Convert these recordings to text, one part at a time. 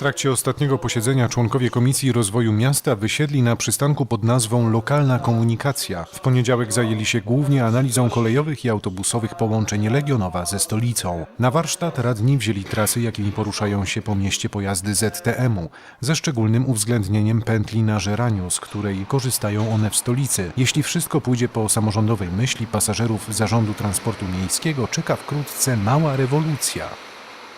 trakcie ostatniego posiedzenia członkowie Komisji Rozwoju Miasta wysiedli na przystanku pod nazwą Lokalna Komunikacja. W poniedziałek zajęli się głównie analizą kolejowych i autobusowych połączeń Legionowa ze stolicą. Na warsztat radni wzięli trasy, jakimi poruszają się po mieście pojazdy ZTM-u, ze szczególnym uwzględnieniem pętli na Żeraniu, z której korzystają one w stolicy. Jeśli wszystko pójdzie po samorządowej myśli, pasażerów Zarządu Transportu Miejskiego czeka wkrótce mała rewolucja.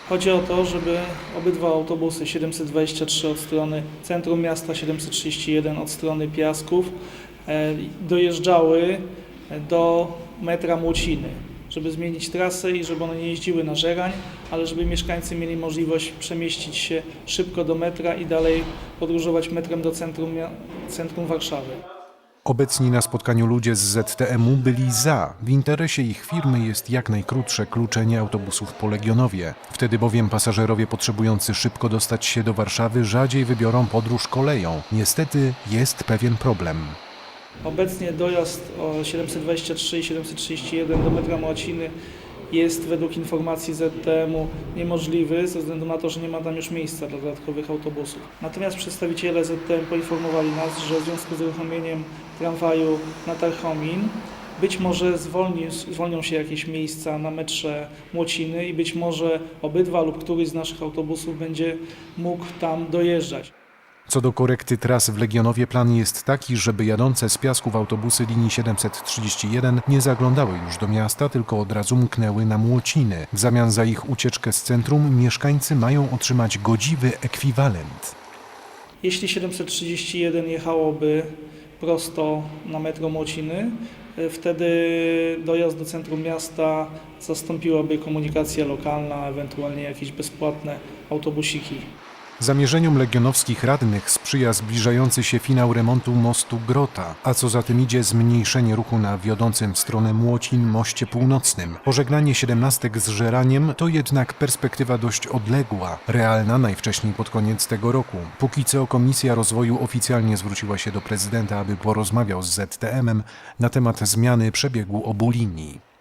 Chodzi o to, żeby obydwa autobusy 723 od strony centrum miasta, 731 od strony Piasków e, dojeżdżały do metra Młociny, żeby zmienić trasę i żeby one nie jeździły na Żerań, ale żeby mieszkańcy mieli możliwość przemieścić się szybko do metra i dalej podróżować metrem do centrum, centrum Warszawy. Obecni na spotkaniu ludzie z ZTM-u byli za. W interesie ich firmy jest jak najkrótsze kluczenie autobusów po Legionowie. Wtedy bowiem pasażerowie potrzebujący szybko dostać się do Warszawy rzadziej wybiorą podróż koleją. Niestety jest pewien problem. Obecnie dojazd o 723 i 731 do metra Młociny jest według informacji ZTM-u niemożliwy ze względu na to, że nie ma tam już miejsca dla dodatkowych autobusów. Natomiast przedstawiciele ZTM poinformowali nas, że w związku z uruchomieniem tramwaju na Tarchomin być może zwolni, zwolnią się jakieś miejsca na metrze Młociny i być może obydwa lub któryś z naszych autobusów będzie mógł tam dojeżdżać. Co do korekty tras w Legionowie, plan jest taki, żeby jadące z Piasków autobusy linii 731 nie zaglądały już do miasta, tylko od razu mknęły na Młociny. W zamian za ich ucieczkę z centrum mieszkańcy mają otrzymać godziwy ekwiwalent. Jeśli 731 jechałoby prosto na metro Młociny, y, wtedy dojazd do centrum miasta zastąpiłaby komunikacja lokalna, ewentualnie jakieś bezpłatne autobusiki. Zamierzeniom legionowskich radnych sprzyja zbliżający się finał remontu mostu Grota, a co za tym idzie zmniejszenie ruchu na wiodącym w stronę Młocin moście północnym. Pożegnanie siedemnastek z Żeraniem to jednak perspektywa dość odległa, realna najwcześniej pod koniec tego roku. Póki co Komisja Rozwoju oficjalnie zwróciła się do prezydenta, aby porozmawiał z ZTM-em na temat zmiany przebiegu obu linii.